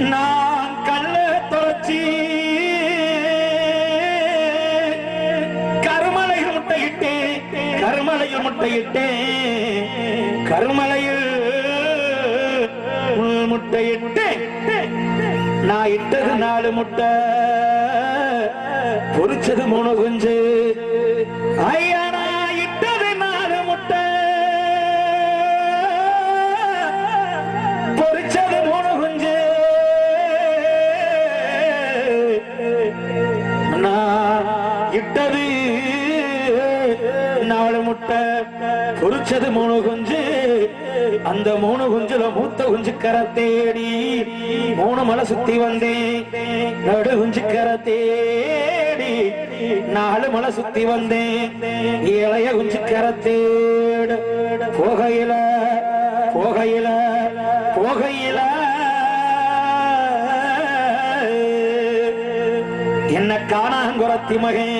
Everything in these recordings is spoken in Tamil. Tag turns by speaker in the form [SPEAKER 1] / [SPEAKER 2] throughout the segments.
[SPEAKER 1] நான் கல்ல தொலைச்சி கருமலையில் முட்டையிட்டேன் கருமலையில் முட்டையிட்டேன் கருமலையில் உள் முட்டையிட்டேன். நான் இட்டது நாலு முட்டை பொரிச்சது மூணு குஞ்சு. ஐயா வச்சது மூணு குஞ்சு அந்த மூணு குஞ்சுல மூத்த குஞ்சு கரை தேடி மூணு மலை சுத்தி வந்தேன். நடு குஞ்சு கரை தேடி நாலு மலை சுத்தி வந்தேன். இளைய குஞ்சு கரை தேடு. போகையில போகையில போகையில. என்ன காணாங்குரத்தி மகன்.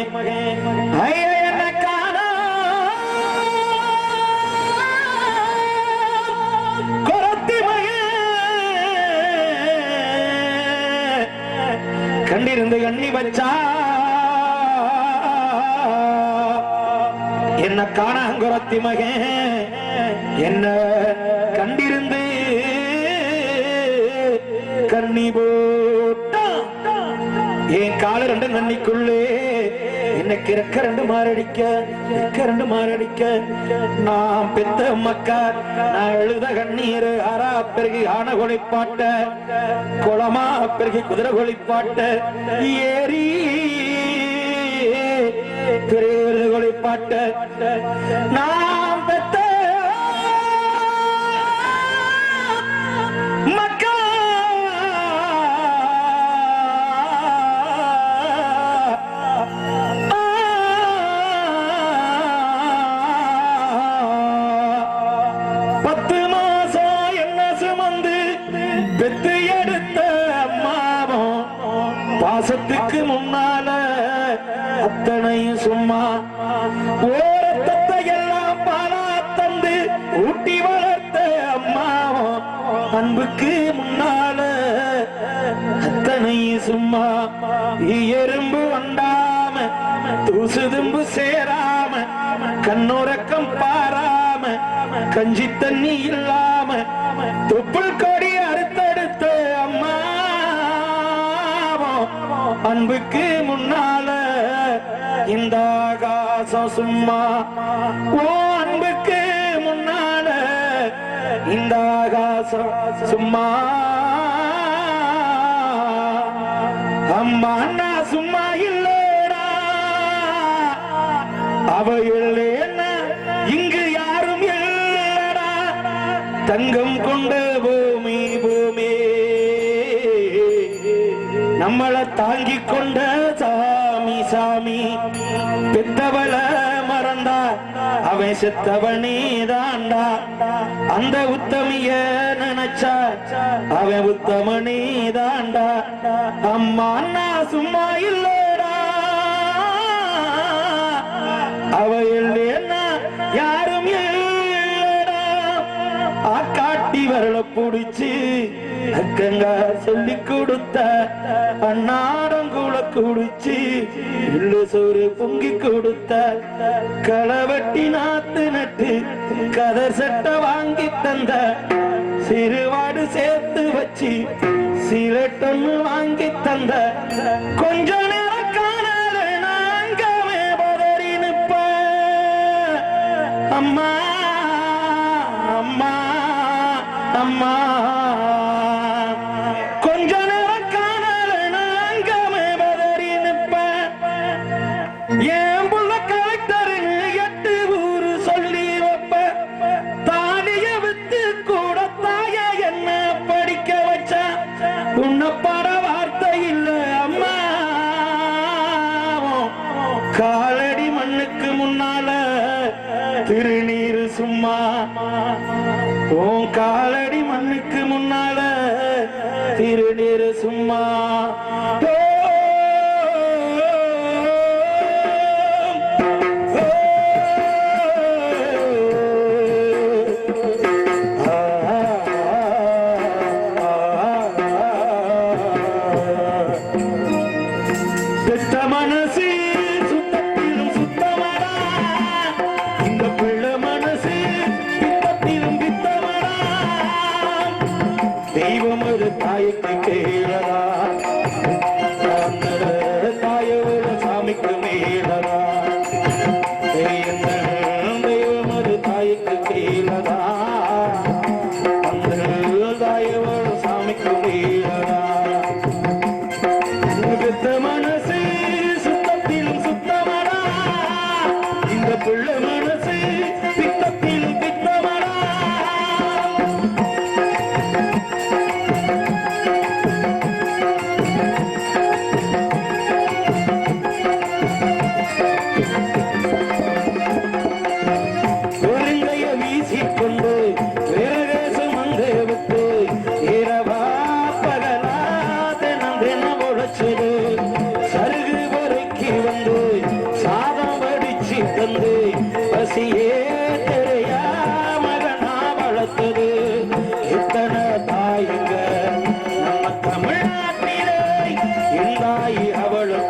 [SPEAKER 1] மகே கண்டிருந்து எண்ணி வச்சா. என்ன காணாங்குரத்தி மகன் என்ன கண்டிருந்து. கண்ணி போட்டா. என் கால ரெண்டு நன்னிக்குள்ளே இன்னைக்கு கிறக்க மாரடிக்க கிறக்க மாரடிக்க. நான் பெத்த மக்கள் நான் எழுத கண்ணீர் ஆறா பெருகி ஆன கொலைப்பாட்ட குளமா பெருகி குதிரை கொலைப்பாட்ட ஏறி பெரிய கொலைப்பாட்ட நான் பாசத்துக்கு முன்னால அத்தனையும் சும்மா ஓரத்தத்தை எல்லாம் பாலா தந்து ஊட்டி வளர்த்த அம்மாவும் அன்புக்கு முன்னால அத்தனையும் சும்மா எறும்பு வண்டாம தூசுதும்பு சேராம கண்ணுறக்கம் பாராம கஞ்சி தண்ணி இல்லாம தொப்புள் கொடி அன்புக்கு முன்னால இந்த ஆகாசம் சும்மா. ஓ அன்புக்கு முன்னால இந்த ஆகாசம் சும்மா. அம்மா அண்ணா சும்மா இல்லடா. அவ இல்லைன்னா இங்கு யாரும் இல்லடா. தங்கம் கொண்ட பூமி பூமி. நம்மளை தாங்கி கொண்ட சாமி சாமி. பெத்தவள மறந்தா அவன் செத்தவனே தாண்டா அந்த உத்தமிய நினைச்சா அவன் உத்தமனே தாண்டா அம்மா அண்ணா சும்மா இல்லடா. அவ இல்லைன்னா யாரும் இல்லடா. ஆக்காட்டி வரல புடிச்சு அக்கங்கா சொல்லி கொடுத்த அண்ணாடங்குள குடிச்சு இல்ல சோறு பொங்கி கொடுத்த களவட்டி நாத்து நட்டு கதர் சட்டை வாங்கி தந்த சிறுவாடு சேர்த்து வச்சு சில டொன்னு வாங்கி தந்த. கொஞ்சம் நேரம் நாங்கமே பதறி நிப்ப அம்மா அம்மா அம்மா.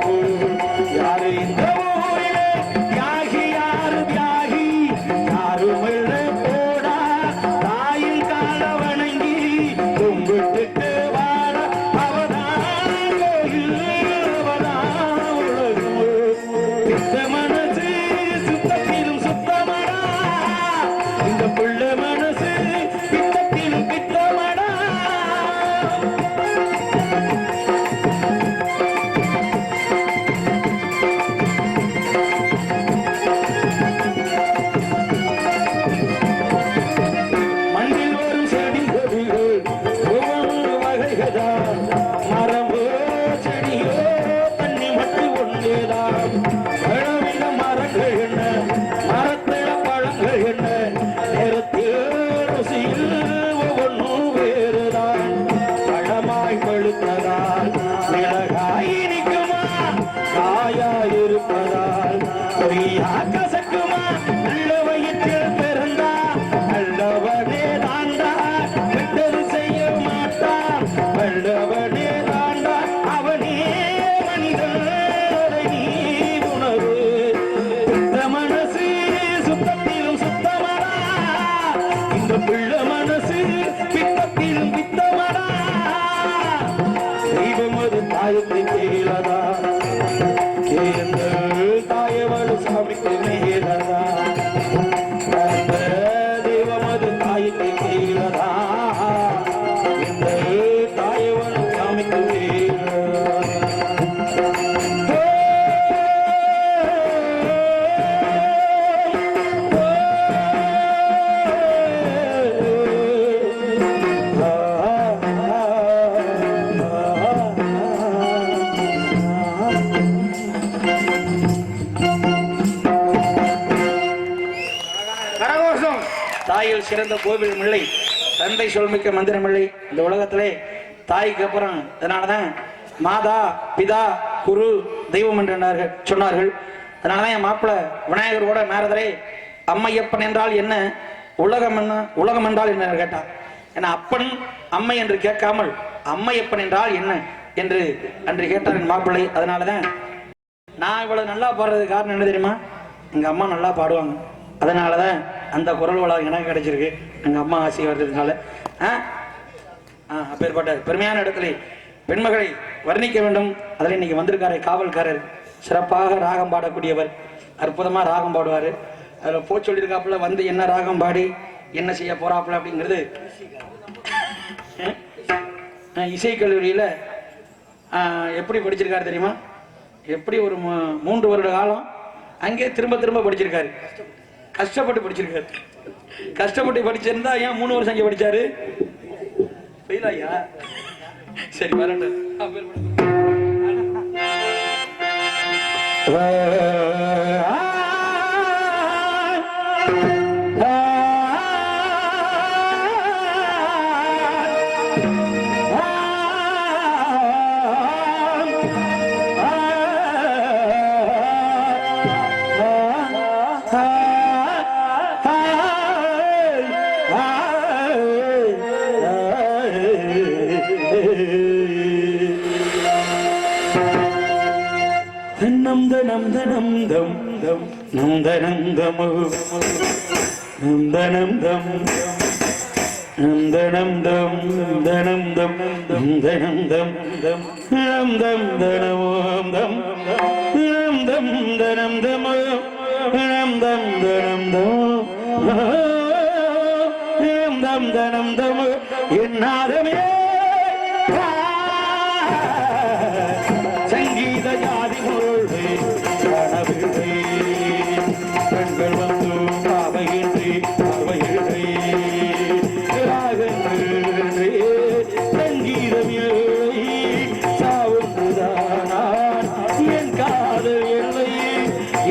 [SPEAKER 1] Amen. காயாய் இருப்பதால் பொய்யா
[SPEAKER 2] தாயில் சிறந்த கோவில் மில்லை தந்தை சொல்மிக்க மந்திரமில்லை இந்த உலகத்திலே தாய்க்கு அப்புறம் அதனாலதான் மாதா பிதா குரு தெய்வம் என்று சொன்னார்கள். அதனாலதான் என் மாப்பிள்ள விநாயகரோட மேரதரே அம்மையப்பன் என்றால் என்ன உலகம் என்ன உலகம் என்றால் என்ன கேட்டார். ஏன்னா அப்பன் அம்மை என்று கேட்காமல் அம்மையப்பன் என்றால் என்ன என்று அன்று கேட்டார் என் மாப்பிள்ளை. அதனாலதான் நான் இவ்வளவு நல்லா பாடுறதுக்கு காரணம் என்ன தெரியுமா? எங்க அம்மா நல்லா பாடுவாங்க. அதனாலதான் அந்த குரல் வளம் எனக்கு கிடைச்சிருக்கு. எங்கள் அம்மா ஆசை வர்றதுனால ஆ? ஆ, அப்பேற்பட்ட பெருமையான இடத்துல பெண்மகளை வர்ணிக்க வேண்டும். அதில் இன்னைக்கு வந்திருக்காரு காவல்காரர். சிறப்பாக ராகம் பாடக்கூடியவர். அற்புதமாக ராகம் பாடுவார். அதில் போ சொல்லியிருக்காப்புல வந்து என்ன ராகம் பாடி என்ன செய்ய போறாப்புல அப்படிங்கிறது. இசைக்கல்லூரியில் எப்படி படிச்சிருக்காரு தெரியுமா? எப்படி ஒரு மூன்று வருட காலம் அங்கே திரும்ப திரும்ப படிச்சிருக்காரு. கஷ்டப்பட்டு படிச்சிருக்காரு. கஷ்டப்பட்டு படிச்சிருந்தா ஏன் மூணு வருஷம் இங்கே படிச்சாரு? ஐயா சரி
[SPEAKER 1] வரண்டு தம் நந்தனந்தமு நந்தனந்தம் நந்தனந்தம் நந்தனந்தம் நந்தனந்தம் தம் தம் தனமோம் தம் தம் தம் தனம் தமோ தம் தம் தனம் தம் தம் தனம் தமோ என்னாதமே. சங்கீத ஜாதி முழுவே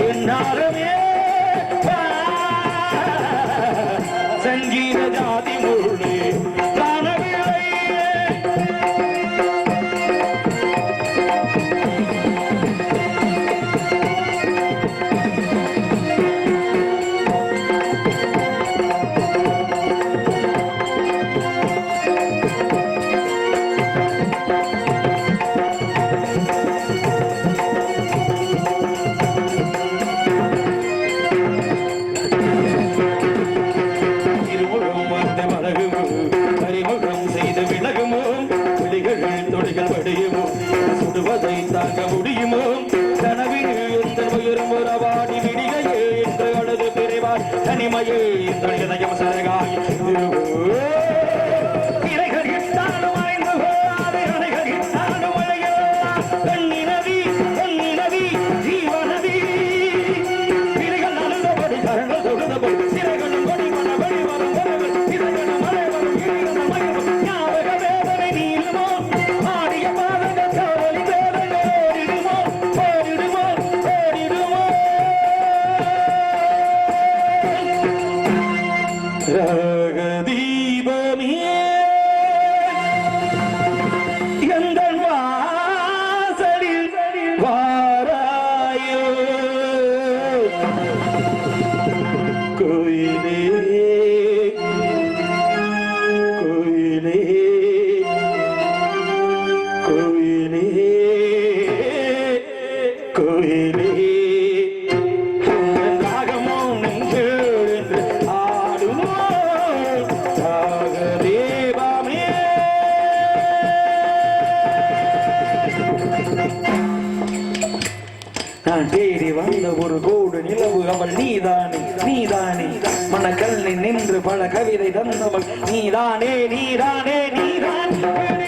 [SPEAKER 1] என்றாலுமே சங்கீத ஜாதி முழு கோடு நிலவு அவள் நீதானே நீதானே. மனக்கல்லில் நின்று பல கவிதை தந்தவள். நீதானே நீதானே நீதானே.